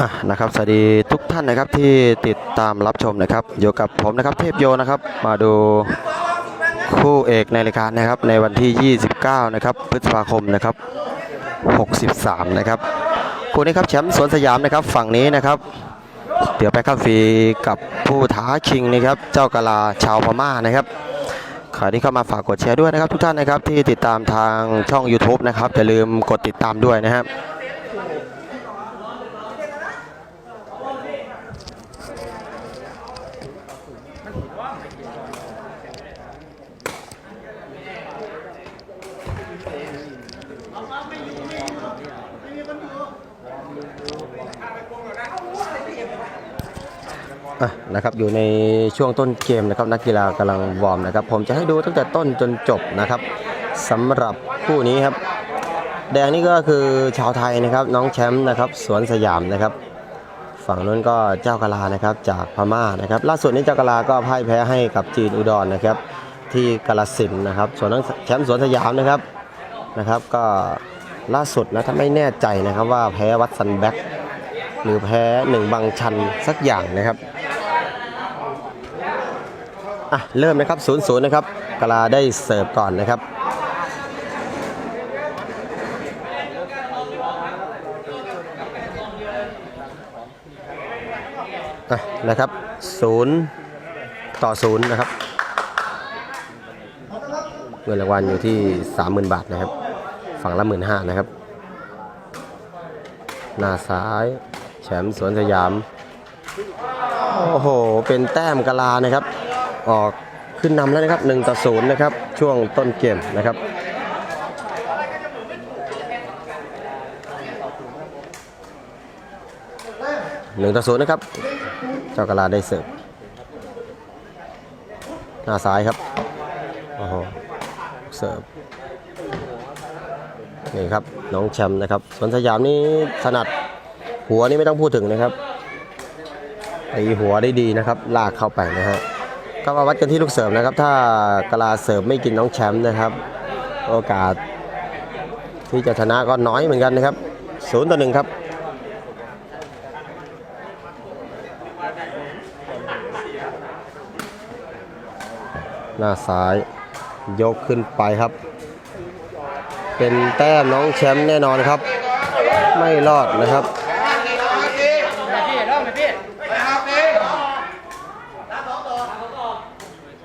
อะนะครับสวัสดีทุกท่านนะครับที่ติดตามรับชมนะครับอยู่กับผมนะครับเทพโยนะครับ มาดูคู่เอกในรายการนะครับในวันที่ 29 นะครับพฤษภาคมนะครับ 63 นะครับคู่นี้ครับแชมป์สวนสยามนะครับฝั่งนี้นะครับ เดี๋ยวไปข้าฟรีกับผู้ท้าชิงนะครับเจ้ากะลาชาวพม่านะครับใครที่เข้ามาฝากกดแชร์ด้วยนะครับ ทุกท่านนะครับที่ติดตามทางช่อง YouTube นะครับอย่าลืมกดติดตามด้วยนะครับ อะนะครับอยู่ในช่วงต้นเกมนะครับนักกีฬากำลังวอร์มนะครับ ผมจะให้ดูตั้งแต่ต้นจนจบนะครับสำหรับคู่นี้ครับ แดงนี่ก็คือชาวไทยนะครับ น้องแชมป์นะครับสวนสยามนะครับ ฝั่งนู้นก็เจ้ากลานะครับจากพม่านะครับ ล่าสุดนี้เจ้ากลาก็พ่ายแพ้ให้กับจีนอุดรนะครับ ที่กาลสินนะครับ ส่วนน้องแชมป์สวนสยามนะครับนะครับ ก็ล่าสุดนะถ้าไม่แน่ใจนะครับว่าแพ้วัดซันแบ็กหรือแพ้หนึ่งบางชันสักอย่างนะครับ อะเริ่มนะครับ0ูนย์นะครับกลาได้เสิร์ฟก่อนนะครับอะนะครับศูนย์ต่อศูนย์นะครับเงินรางวัลอยู่ที่ 30,000 บาทนะครับ ฝั่งละ1 5ื่นนะครับ หน้าซ้ายแชมป์สวนสยาม โอ้โห เป็นแต้มกะลานะครับ ออกขึ้นนำแล้วนะครับ1ต่อ0นะครับช่วงต้นเกมนะครับหนึ่งต่อศูนย์นะครับ เจ้ากะลาได้เสิร์ฟหน้าซ้ายครับ โอ้โห เสิร์ฟ นี่ครับ น้องแชมป์นะครับสวนสยามนี่ถนัดหัวนี่ไม่ต้องพูดถึงนะครับตีหัวได้ดีนะครับ ลากเข้าไปนะฮะ ก็มาวัดกันที่ลูกเสิร์ฟนะครับ ถ้ากะลาเสิร์ฟไม่กินน้องแชมป์นะครับ โอกาส ที่จะชนะก็น้อยเหมือนกันนะครับศูนย์ต่อหนึ่งครับหน้าซ้ายยกขึ้นไปครับ เป็นแต้มน้องแชมป์แน่นอนครับ ไม่รอดนะครับ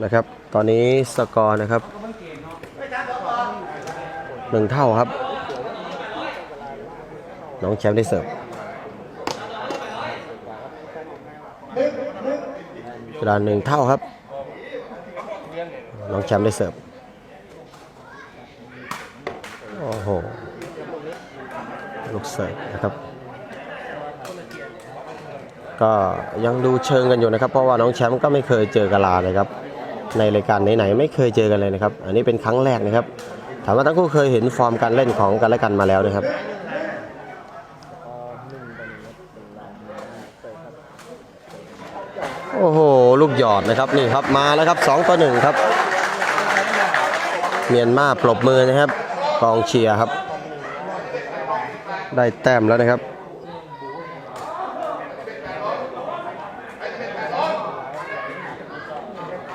นะครับ ตอนนี้สกอร์นะครับหนึ่งเท่าครับ น้องแชมป์ได้เสิร์ฟเวลาหนึ่งเท่าครับ น้องแชมป์ได้เสิร์ฟโอ้โห ลูกเสิร์ฟนะครับ ก็ยังดูเชิงกันอยู่นะครับ เพราะว่าน้องแชมป์ก็ไม่เคยเจอกาลานะครับ ในรายการไหนๆไม่เคยเจอกันเลยนะครับ อันนี้เป็นครั้งแรกนะครับ ถามว่าทั้งคู่เคยเห็นฟอร์มการเล่นของกันและกันมาแล้วนะครับโอ้โห ลูกหยอดนะครับนี่ครับมาแล้วครับ2ต่อ1ครับ เมียนมาปรบมือนะครับกองเชียร์ครับ ได้แต้มแล้วนะครับ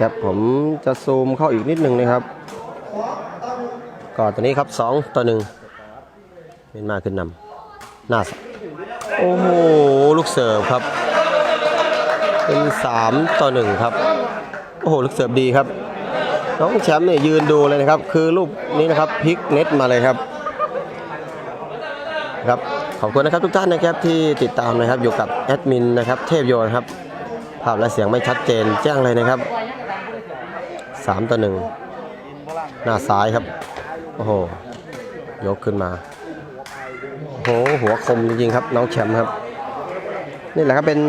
ครับผมจะซูมเข้าอีกนิดนึงนะครับก่อนตัวนี้ครับ 2 ต่อ1เมียนมาขึ้นนำหน้าสโอ้โห ลูกเสิร์ฟครับ เป็น 3 ต่อ1ครับ โอ้โห ลูกเสิร์ฟดีครับ น้องแชมป์เนี่ยยืนดูเลยนะครับ คือลูกนี้นะครับพลิกเน็ตมาเลยครับครับขอบคุณนะครับทุกท่านนะครับที่ติดตามนะครับอยู่กับแอดมินนะครับเทพโยนครับภาพและเสียงไม่ชัดเจนแจ้งเลยนะครับ 3ต่อ1หน้าซ้ายครับ โอ้โห ยกขึ้นมา โอ้โห หัวคมจริงๆครับ น้องแชมป์ครับ นี่แหละครับเป็น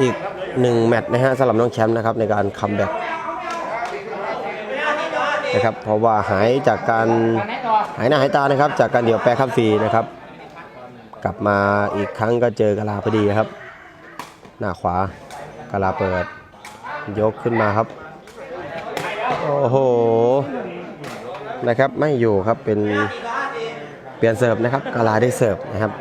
อีกหนึ่งแมตช์นะฮะสำหรับน้องแชมป์นะครับในการคัมแบ็กนะครับ เพราะว่าหายจากการหายหน้าหายตานะครับ จากการเดี่ยวแปรคัมฟรีนะครับ กลับมาอีกครั้งก็เจอกะลาพอดีครับ หน้าขวากะลาเปิด ยกขึ้นมาครับ โอ้โห นะครับไม่อยู่ครับเป็นเปลี่ยนเสิร์ฟนะครับกะลาได้เสิร์ฟนะครับ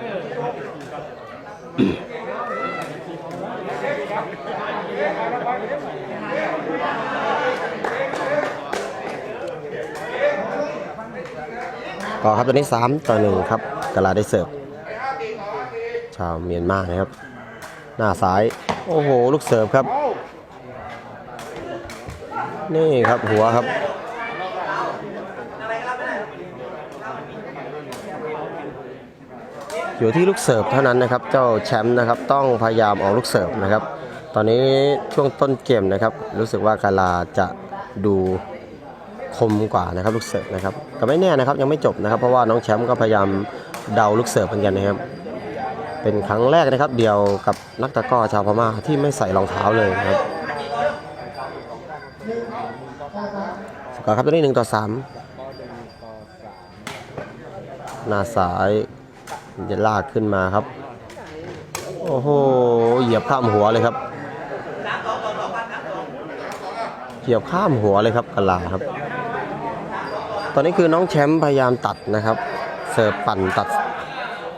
ก็ครับตัวนี้ 3 ต่อหนึ่งครับกาลาได้เสิร์ฟชาวเมียนมานะครับ หน้าซ้าย โอ้โห ลูกเสิร์ฟครับ นี่ครับหัวครับ อยู่ที่ลูกเสิร์ฟเท่านั้นนะครับ เจ้าแชมป์นะครับต้องพยายามออกลูกเสิร์ฟนะครับ ตอนนี้ช่วงต้นเกมนะครับ รู้สึกว่ากาลาจะดูคมกว่านะครับลูกเสิร์ฟนะครับแต่ไม่แน่นะครับยังไม่จบนะครับ เพราะว่าน้องแชมป์ก็พยายามเดาลูกเสิร์ฟเหมือนกันนะครับ เป็นครั้งแรกนะครับ เดียวกับนักตะก้อชาวพม่าที่ไม่ใส่รองเท้าเลยนะครับ กอร์ครับตัวนี้หนึ่งต่อสามหน้าซ้ายจะลากขึ้นมาครับ โอ้โห เหยียบข้ามหัวเลยครับ เหยียบข้ามหัวเลยครับกะลาครับ ตอนนี้คือน้องแชมป์พยายามตัดนะครับ เสิร์ฟปั่นตัด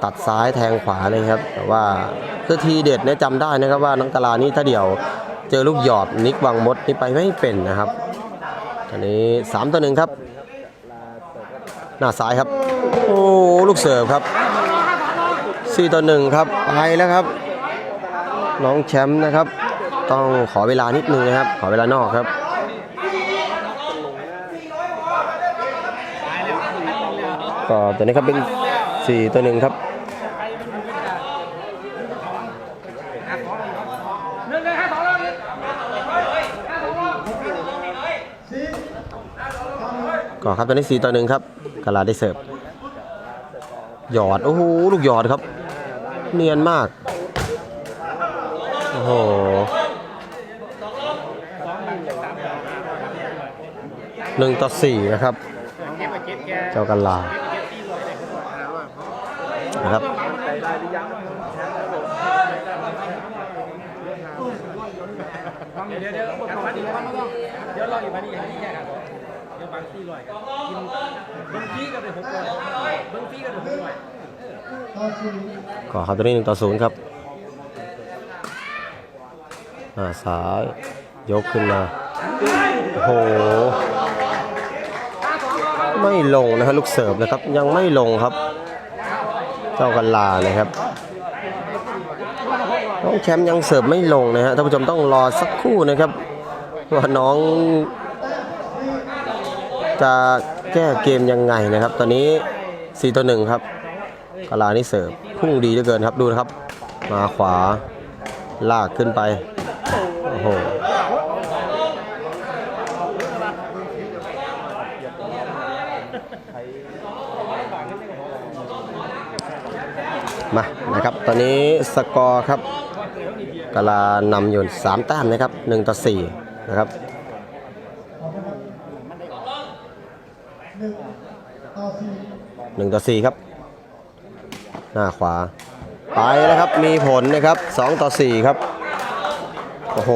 ตัดซ้ายแทงขวาเลยครับ แต่ว่าคือทีเด็ดเนี่ยจำได้นะครับว่าน้องกะลานี่ถ้าเดียวเจอลูกหยอดนิกวังมดนี่ไปไม่เป็นนะครับ อันนี้3ต่อหนึ่งครับ หน้าซ้ายครับ โอ้ลูกเสิร์ฟครับ4ต่อหนึ่งครับไปแล้วครับ น้องแชมป์นะครับ ต้องขอเวลานิดนึงนะครับ ขอเวลานอกครับก็ตัวนี้ครับเป็น4ตัวหนึ่งครับ ก็ครับตัวนี้4ตัวหนึ่งครับกาลาได้เสิร์ฟหยอดโอ้โหลูกหยอดครับ เนียนมากโอ้โหหนึ่งต่อสี่นะครับ เจ้ากาลานะครับเดี๋ยวเดี๋ยวเดี๋ยวกลับมาดีกว่าเดี๋ยวรออยู่มาดีให้แยกกันเดี๋ยวบางที่ลอยกันกินบางที่ก็เป็นหกร้อยบางที่ก็เป็นหกร้อยก็ครับตัวนี้หนึ่งต่อศูนย์ครับหน้าซ้ายยกขึ้นมาโอ้โหไม่ลงนะครับลูกเสิร์ฟนะครับ ยังไม่ลงครับ เจ้ากันลานะครับน้องแชมป์ยังเสิร์ฟไม่ลงนะฮะท่านผู้ชมต้องรอสักครู่นะครับว่าน้อง จะแก้เกมยังไงนะครับ ตอนนี้ 4 ต่อ 1 ครับกาลานี่เสิร์ฟพุ่งดีเหลือเกินครับดูนะครับ มาขวาลากขึ้นไป โอ้โหมานะครับตอนนี้สกอร์ครับกาลานำอยู่ 3 แต้มนะครับ 1 ต่อ 4 นะครับ หนึ่ง ต่อสี่ครับ หน้าขวา ไปแล้วครับ มีผลนะครับสองต่อสี่ครับ โอ้โห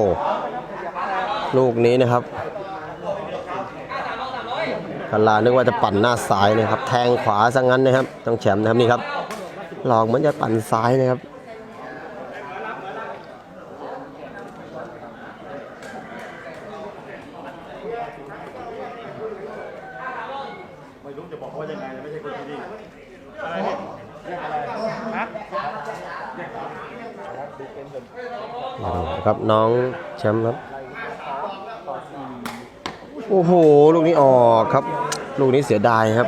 ลูกนี้นะครับกันลานึกว่าจะปั่นหน้าซ้ายนะครับ แทงขวาซะงั้นนะครับ ต้องแชมป์นะครับนี่ครับ หลอกเหมือนจะปั่นซ้ายนะครับ ไม่รู้จะบอกเขาว่ายังไงไม่ใช่คนที่นี่มาดูครับน้องแชมป์ครับ โอ้โห ลูกนี้ออกครับ ลูกนี้เสียดายครับ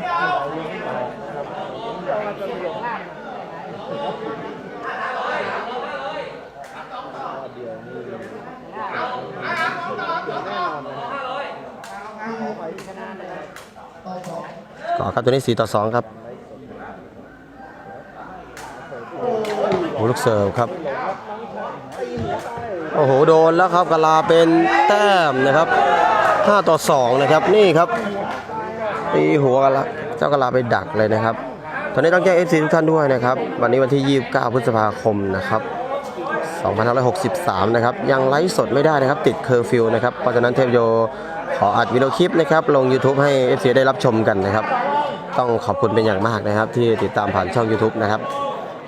ครับตัวนี้4ต่อ2ครับโอ้ลูกเสิร์ฟครับ โอ้โหโดนแล้วครับกลาเป็นแต้มนะครับ 5 ต่อ 2 นะครับนี่ครับตีหัวกันละเจ้ากลาไปดักเลยนะครับตอนนี้ต้องแจ้ง FC ทุกท่านด้วยนะครับ วันนี้วันที่ 29 พฤษภาคมนะครับ2563 นะครับ ยังไลฟ์สดไม่ได้นะครับ ติดเคอร์ฟิวนะครับ เพราะฉะนั้นเทพโยขออัดวิดีโอคลิปนะครับ ลง YouTube ให้ FC ได้รับชมกันนะครับ ต้องขอบคุณเป็นอย่างมากนะครับ ที่ติดตามผ่านช่อง YouTube นะครับ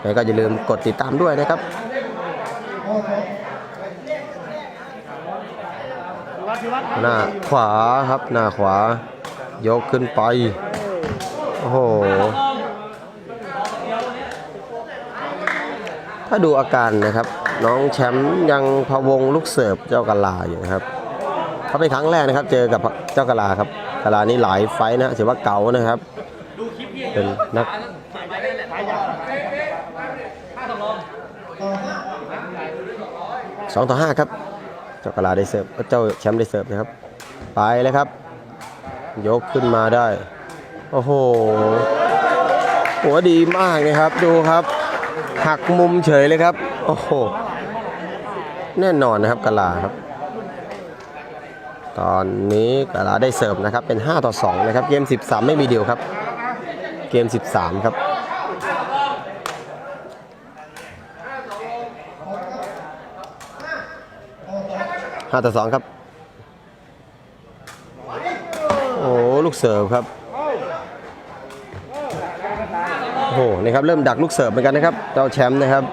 แล้วก็อย่าลืมกดติดตามด้วยนะครับหน้าขวาครับหน้าขวา ยกขึ้นไป โอ้โห ถ้าดูอาการนะครับ น้องแชมป์ยังพะวงลูกเสิร์ฟเจ้ากะลาอยู่นะครับเขาเป็นครั้งแรกนะครับ เจอกับเจ้ากะลาครับกะลานี่หลายไฟนะถือว่าเก่านะครับ เป็นนักสองต่อห้าครับ เจ้ากลาได้เสิร์ฟเจ้าแชมป์ได้เสิร์ฟนะครับ ไปเลยครับ ยกขึ้นมาได้ โอ้โห หัวดีมากนะครับ ดูครับ หักมุมเฉยเลยครับ โอ้โห แน่นอนนะครับกลาครับ ตอนนี้กลาได้เสิร์ฟนะครับ เป็น 5 ต่อ 2 นะครับ เกม 13 ไม่มีเดียวครับ เกม 13 ครับ5ต่อ2ครับ โอ้ลูกเสิร์ฟครับ โอ้โหนี่ครับเริ่มดักลูกเสิร์ฟเหมือนกันนะครับเจ้าแชมป์นะครับ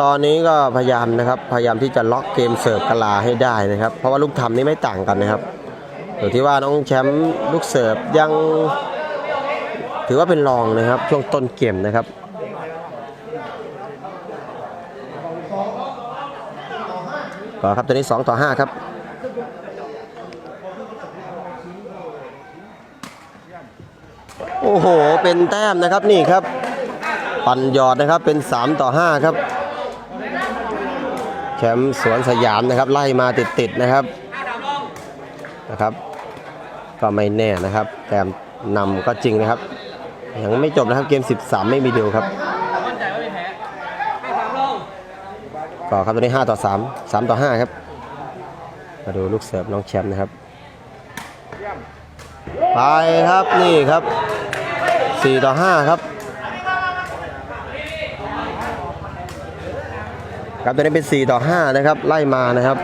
ตอนนี้ก็พยายามนะครับ พยายามที่จะล็อกเกมเสิร์ฟกะลาให้ได้นะครับ เพราะว่าลูกทำนี่ไม่ต่างกันนะครับอยู่ที่ว่าน้องแชมป์ลูกเสิร์ฟยัง ถือว่าเป็นรองนะครับ ช่วงต้นเกมนะครับต่อครับตัวนี้ 2 ต่อ 5 ครับโอ้โห เป็นแต้มนะครับนี่ครับ ปั่นยอดนะครับเป็น 3 ต่อ 5 ครับแชมป์สวนสยามนะครับ ไล่มาติดๆนะครับนะครับ ก็ไม่แน่นะครับ แต้มนำก็จริงนะครับ ยังไม่จบนะครับเกม 13 ไม่มีเดียวครับมั่นใจว่าไม่แพ้ไม่ฟังลงก็ครับตัวนี้ 5 ต่อ 3 3 ต่อ 5 ครับ มาดูลูกเสิร์ฟน้องแชมป์นะครับไปครับนี่ครับ 4 ต่อ 5 ครับครับตัวนี้เป็น 4 ต่อ 5 นะครับ ไล่มานะครับ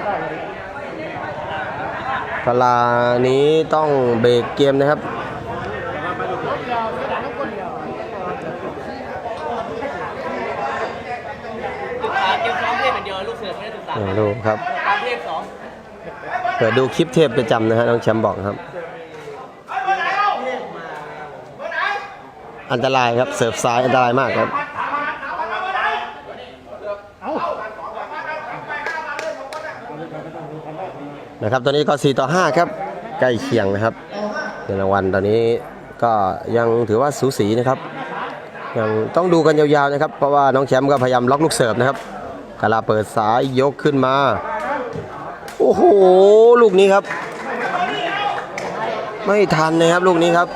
กาลานี้ต้องเบรกเกมนะครับ ศึกษาเกมซ้อมเทพเป็นเดียวลูกเสือไม่ได้ศึกษาเดี๋ยวดูครับตามเทพสองเปิดดูคลิปเทพประจำนะฮะน้องแชมป์บอกครับ อันตรายครับเสิร์ฟซ้ายอันตรายมากครับนะครับตอนนี้ก็ 4 ต่อ 5 ครับ ใกล้เคียงนะครับเงินรางวัลตอนนี้ก็ยังถือว่าสูสีนะครับยังต้องดูกันยาวๆนะครับ เพราะว่าน้องแชมป์ก็พยายามล็อกลูกเสิร์ฟนะครับ กาลาเปิดซ้ายยกขึ้นมา โอ้โห ลูกนี้ครับ ไม่ทันนะครับลูกนี้ครับ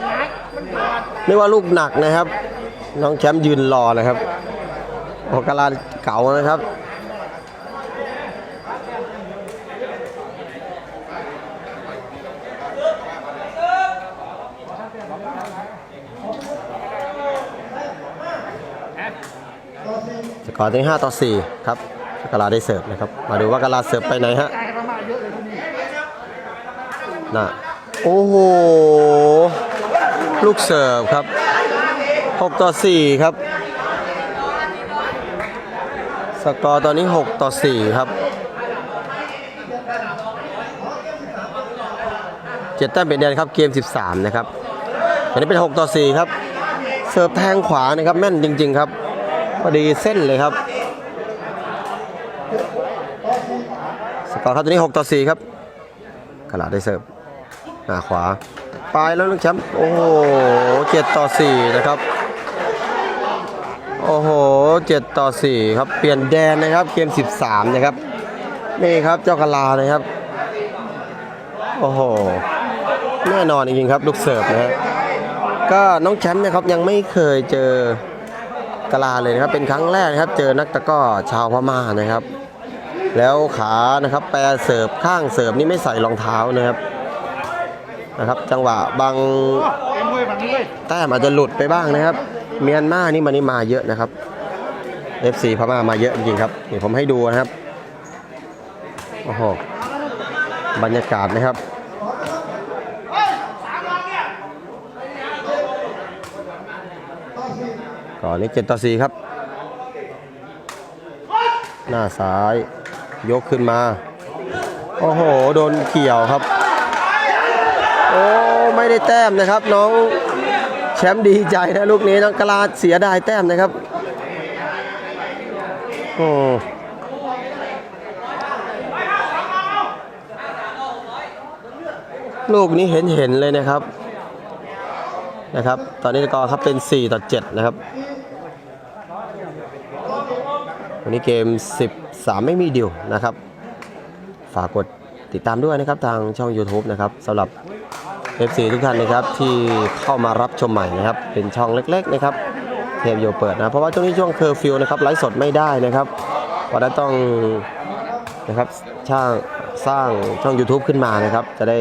ไม่ว่าลูกหนักนะครับ น้องแชมป์ยืนรอนะครับโอกาลาเก่านะครับสกอร์ตอนนี้5ต่อ 4 ครับ กาลาได้เสิร์ฟนะครับ มาดูว่ากาลาเสิร์ฟไปไหนฮะน่ะโอ้โห ลูกเสิร์ฟครับ 6 ต่อ 4 ครับ สกอร์ตอนนี้ 6 ต่อ 4 ครับเจ็ดแต้มเป็นแดนครับเกม 13 นะครับอันนี้เป็น 6 ต่อ 4 ครับ เสิร์ฟแทงขวานะครับแม่นจริง ๆ ครับพอดีเส้นเลยครับ สกอครับตัวนี้ 6 ต่อ 4 ครับขลาได้เสิร์ฟหน้าขวาปลายแล้วน้องแชมป์โอ้โห7ต่อ4นะครับโอ้โห7ต่อ4ครับเปลี่ยนแดนนะครับเกม13นะครับนี่ครับเจ้ากะลานะครับโอ้โหแน่นอนจริงๆครับลูกเสิร์ฟนะฮะก็น้องแชมป์นะครับยังไม่เคยเจอกลาเลยนะครับเป็นครั้งแรกนะครับ เจอนักตะก้อชาวพม่านะครับ แล้วขานะครับแปรเสิร์ฟข้างเสิร์ฟนี่ไม่ใส่รองเท้านะครับนะครับ จังหวะบางแต้มอาจจะหลุดไปบ้างนะครับ เมียนมานี่มันนี่มาเยอะนะครับ FC พม่ามาเยอะจริงครับนี่ผมให้ดูนะครับโอ้โหบรรยากาศนะครับก่อนนี้7ต่อ4ครับ หน้าซ้าย ยกขึ้นมา โอ้โห โดนเกี่ยวครับ โอ้ ไม่ได้แต้มนะครับ น้องแชมป์ดีใจนะลูกนี้น้องกลาดเสียดายแต้มนะครับโอ้ลูกนี้เห็นเห็นๆเลยนะครับนะครับ ตอนนี้กอร์ครับเป็น 4 ต่อ 7 นะครับ วันนี้เกม 3 ไม่มีดิวนะครับ ฝากกดติดตามด้วยนะครับทางช่อง YouTube นะครับสำหรับ FC ทุกท่านนะครับที่เข้ามารับชมใหม่นะครับ เป็นช่องเล็ก ๆ นะครับเทปโยเปิดนะเพราะว่าช่วงนี้ช่วงเคอร์ฟิวนะครับไลฟ์สดไม่ได้นะครับเพราะฉะนั้นต้องนะครับช่างสร้างช่อง YouTube ขึ้นมานะครับ จะได้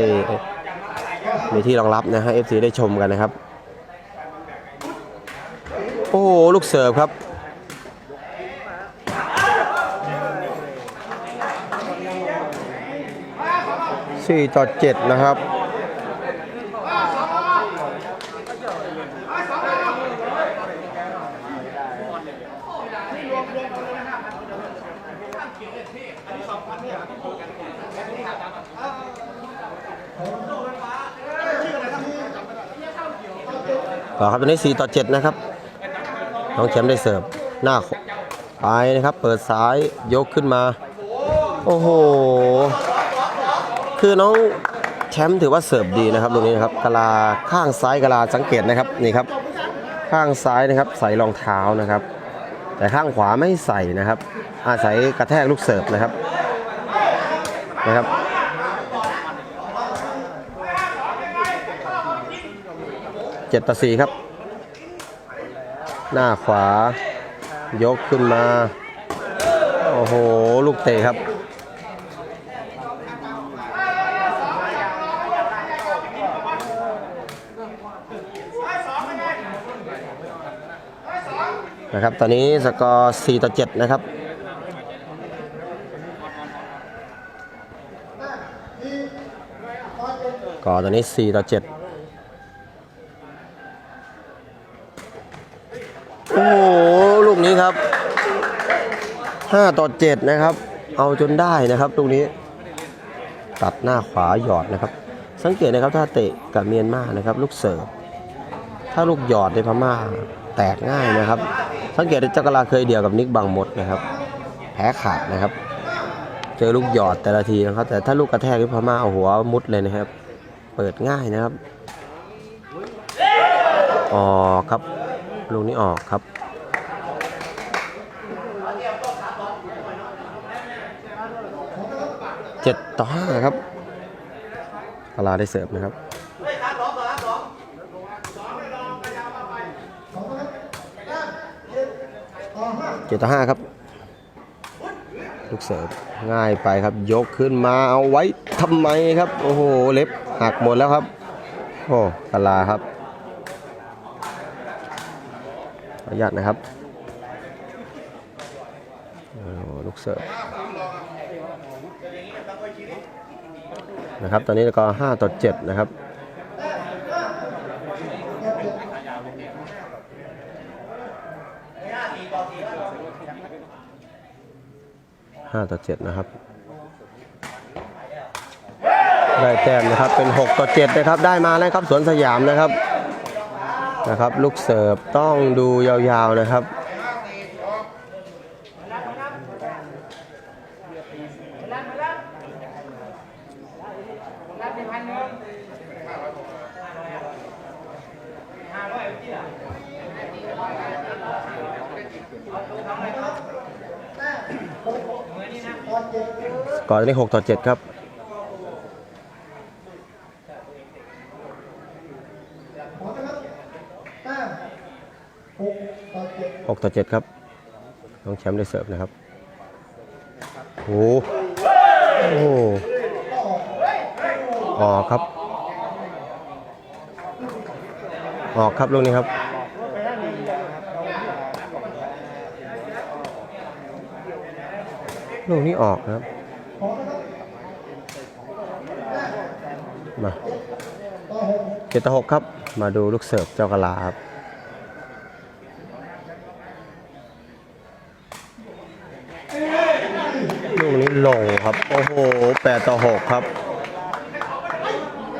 มีที่รองรับนะให้ FC ได้ชมกันนะครับ โอ้ลูกเสิร์ฟครับ สี่ต่อเจ็ดนะครับต่อครับตอนนี้ 4 ต่อ 7 นะครับ น้องแชมป์ได้เสิร์ฟ หน้าไปนะครับ เปิดซ้ายยกขึ้นมา โอ้โห คือน้องแชมป์ถือว่าเสิร์ฟดีนะครับตรงนี้นะครับกลาข้างซ้ายกลาสังเกตนะครับนี่ครับข้างซ้ายนะครับใส่รองเท้านะครับ แต่ข้างขวาไม่ใส่นะครับ อาศัยกระแทกลูกเสิร์ฟนะครับนะครับเจ็ดต่อสี่ครับ หน้าขวา ยกขึ้นมา โอ้โห ลูกเตะครับ นะครับ ตอนนี้สกอร์4ต่อ7นะครับก็ตอนนี้ 4 ต่อ 7 โอ้โห ลูกนี้ครับ 5 ต่อ 7 นะครับ เอาจนได้นะครับลูกนี้ ตัดหน้าขวาหยอดนะครับ สังเกตนะครับถ้าเตะกับเมียนมานะครับ ลูกเสิร์ฟ ถ้าลูกหยอดในพม่าแตกง่ายนะครับ สังเกตเจ้ากะลาเคยเดียวกับนิกบางมดนะครับ แพ้ขาดนะครับ เจอลูกหยอดแต่ละทีนะครับ แต่ถ้าลูกกระแทกที่พม่าเอาหัวมุดเลยนะครับ เปิดง่ายนะครับออกครับลูกนี้ออกครับเจ็ดต่อห้าครับกะลาได้เสิร์ฟนะครับ จ็ดต่อห้าครับ ลูกเสิร์ฟง่ายไปครับ ยกขึ้นมาเอาไว้ทำไมครับ โอ้โห เล็บหักหมดแล้วครับ โอ้กลาครับขออนุญาตนะครับโอ้ลูกเสิร์ฟนะครับ ตอนนี้ก็5ต่อ7นะครับ ห้าต่อเจ็ดนะครับ ได้แต้มนะครับเป็น 6 ต่อ 7 นะครับ ได้มาแล้วครับสวนสยามนะครับนะครับ ลูกเสิร์ฟต้องดูยาวๆนะครับ ก่อนนี้6ต่อ7ครับ6ต่อ7ครับน้องแชมป์ได้เสิร์ฟนะครับโอโหโอ้โหออกครับ ออกครับลูกนี้ครับ ลูกนี้ออกนะครับ มาเจ็ดต่อหกครับ มาดูลูกเสิร์ฟเจ้ากะลาครับลูกนี้ลงครับ โอ้โห8ต่อ6ครับ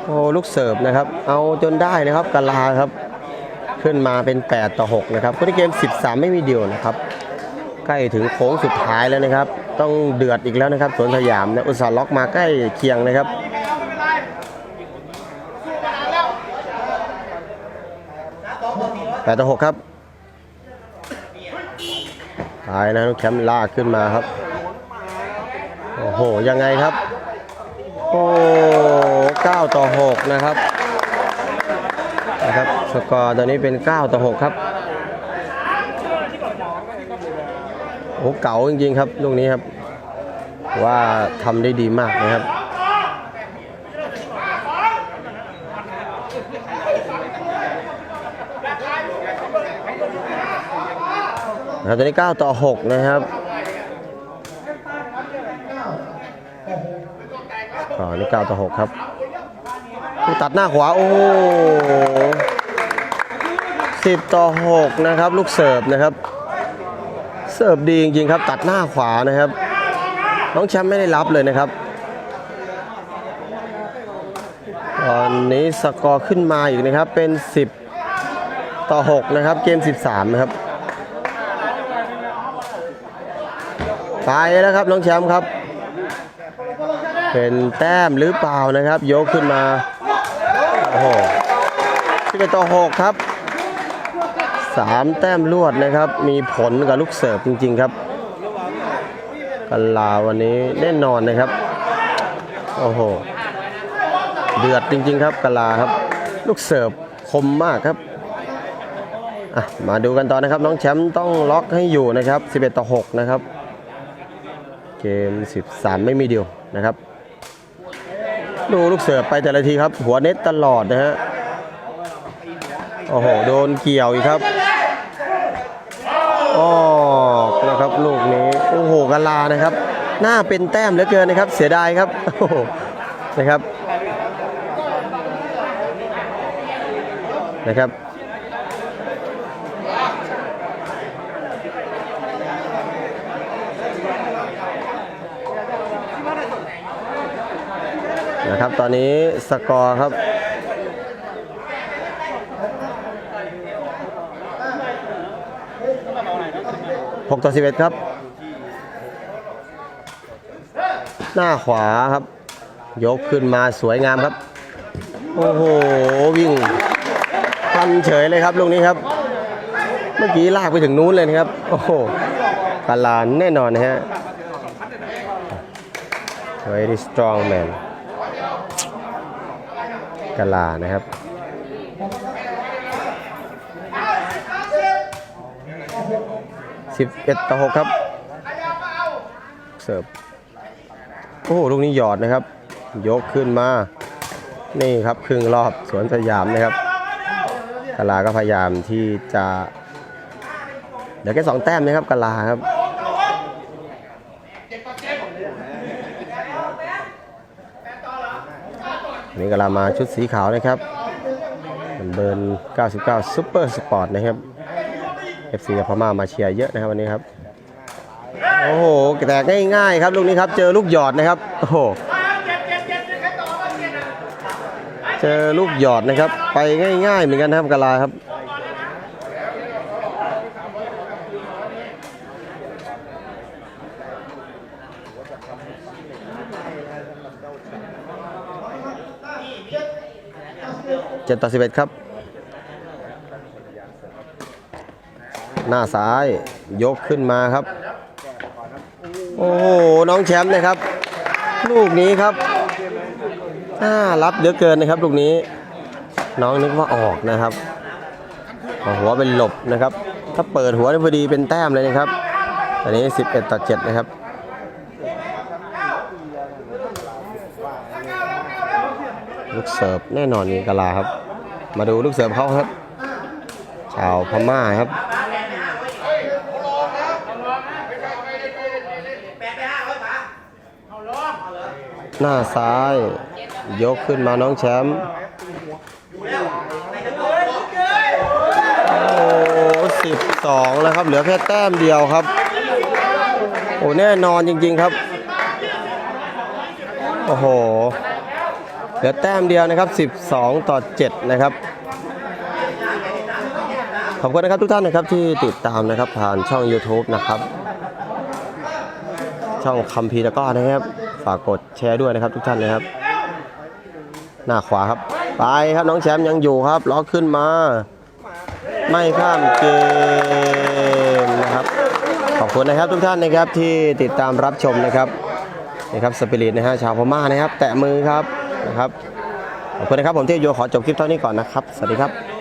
โอ้ลูกเสิร์ฟนะครับ เอาจนได้นะครับกาลาครับ ขึ้นมาเป็น 8 ต่อ 6 นะครับคู่ที่เกม 13 ไม่มีเดียวนะครับ ใกล้ถึงโค้งสุดท้ายแล้วนะครับ ต้องเดือดอีกแล้วนะครับสวนสยามนะอุตสาห์ล็อกมาใกล้เคียงนะครับแปดต่อหกครับตายนะแคมป์ลากขึ้นมาครับ โอ้โห ยังไงครับ โอ้เก้าต่อหกนะครับนะครับ สกอร์ตอนนี้เป็น9ต่อ6ครับ โอ้เก๋าจริงๆครับลูกนี้ครับ ว่าทำได้ดีมากนะครับ นะครับตอนนี้ 9 ต่อ 6 นะครับต่อนี่ 9 ต่อ 6 ครับตัดหน้าขวา โอ้โห10ต่อ 6 นะครับ ลูกเสิร์ฟนะครับ เสิร์ฟดีจริงๆครับ ตัดหน้าขวานะครับ น้องแชมป์ไม่ได้รับเลยนะครับ ตอนนี้สกอร์ขึ้นมาอีกนะครับ เป็น 10 ต่อ 6 นะครับ เกม 13 นะครับไปแล้วครับน้องแชมป์ครับ เป็นแต้มหรือเปล่านะครับ ยกขึ้นมา โอ้โหที่เป็นต่อหกครับ สามแต้มรวดนะครับ มีผลกับลูกเสิร์ฟจริง ๆ ครับกันลาวันนี้แน่นอนนะครับ โอ้โห เดือดจริง ๆ ครับกะลาครับ ลูกเสิร์ฟคมมากครับมาดูกันต่อนะครับ น้องแชมป์ต้องล็อกให้อยู่นะครับ 11 ต่อ 6 นะครับ เกม 13 ไม่มีเดียวนะครับ ดูลูกเสิร์ฟไปแต่ละทีครับ หัวเน็ตตลอดนะฮะ โอ้โห โดนเกี่ยวอีกครับ ออกนะครับลูกนี้โอ้โหกะลานะครับ หน้าเป็นแต้มเหลือเกินนะครับ เสียดายครับนะครับนะครับนะครับตอนนี้สกอร์ครับ 6ต่อ11 ครับ หน้าขวาครับ ยกขึ้นมาสวยงามครับ โอ้โห วิ่งทันเฉยเลยครับลูกนี้ครับ เมื่อกี้ลากไปถึงนู้นเลยนะครับ โอ้โหกาลานแน่นอนนะฮะ very strong man กาลานะครับ 11 ต่อ 6 ครับ เสิร์ฟ โอ้โหลูกนี้หยอดนะครับ ยกขึ้นมา นี่ครับครึ่งรอบสวนสยามนะครับกาลาก็พยายามที่จะเดี๋ยวแค่สองแต้มนะครับกาลาครับนี่กาลามาชุดสีขาวนะครับเป็นเบิร์น99ซุปเปอร์สปอร์ตนะครับ FC กับพม่ามาเชียร์เยอะนะครับวันนี้ครับ โอ้โหแตกง่ายๆครับลูกนี้ครับ เจอลูกหยอดนะครับ โอ้โห เจอลูกหยอดนะครับ ไปง่ายๆเหมือนกันนะครับกาลาครับเจ็ดต่อสิบเอ็ดครับ หน้าซ้ายยกขึ้นมาครับ โอ้โหน้องแชมป์นะครับ ลูกนี้ครับน่ารับเหลือเกินนะครับลูกนี้ น้องนึกว่าออกนะครับหัวเป็นหลบนะครับ ถ้าเปิดหัวได้พอดีเป็นแต้มเลยนะครับอันนี้ 11 ต่อ 7 นะครับลูกเสิร์ฟแน่นอนมีกาลาครับ มาดูลูกเสิร์ฟเขาครับ ชาวพม่าครับ หน้าซ้าย ยกขึ้นมาน้องแชมป์โอ้สิบสองแล้วครับ เหลือแค่แต้มเดียวครับ โอ้แน่นอนจริง ๆครับ โอ้โห เหลือแต้มเดียวนะครับ 12 ต่อ 7 นะครับขอบคุณนะครับทุกท่านนะครับที่ติดตามนะครับผ่านช่อง YouTube นะครับ ช่องคัมพีตะก้อนะครับ ฝากกดแชร์ด้วยนะครับทุกท่านนะครับ หน้าขวาครับ ไปครับน้องแชมป์ยังอยู่ครับล็อกขึ้นมา ไม่ข้ามเกมนะครับขอบคุณนะครับทุกท่านนะครับที่ติดตามรับชมนะครับนี่ครับสปิริตนะฮะชาวพม่านะครับ แตะมือครับนะครับขอบคุณนะครับผมที่โยขอจบคลิปเท่านี้ก่อนนะครับ สวัสดีครับ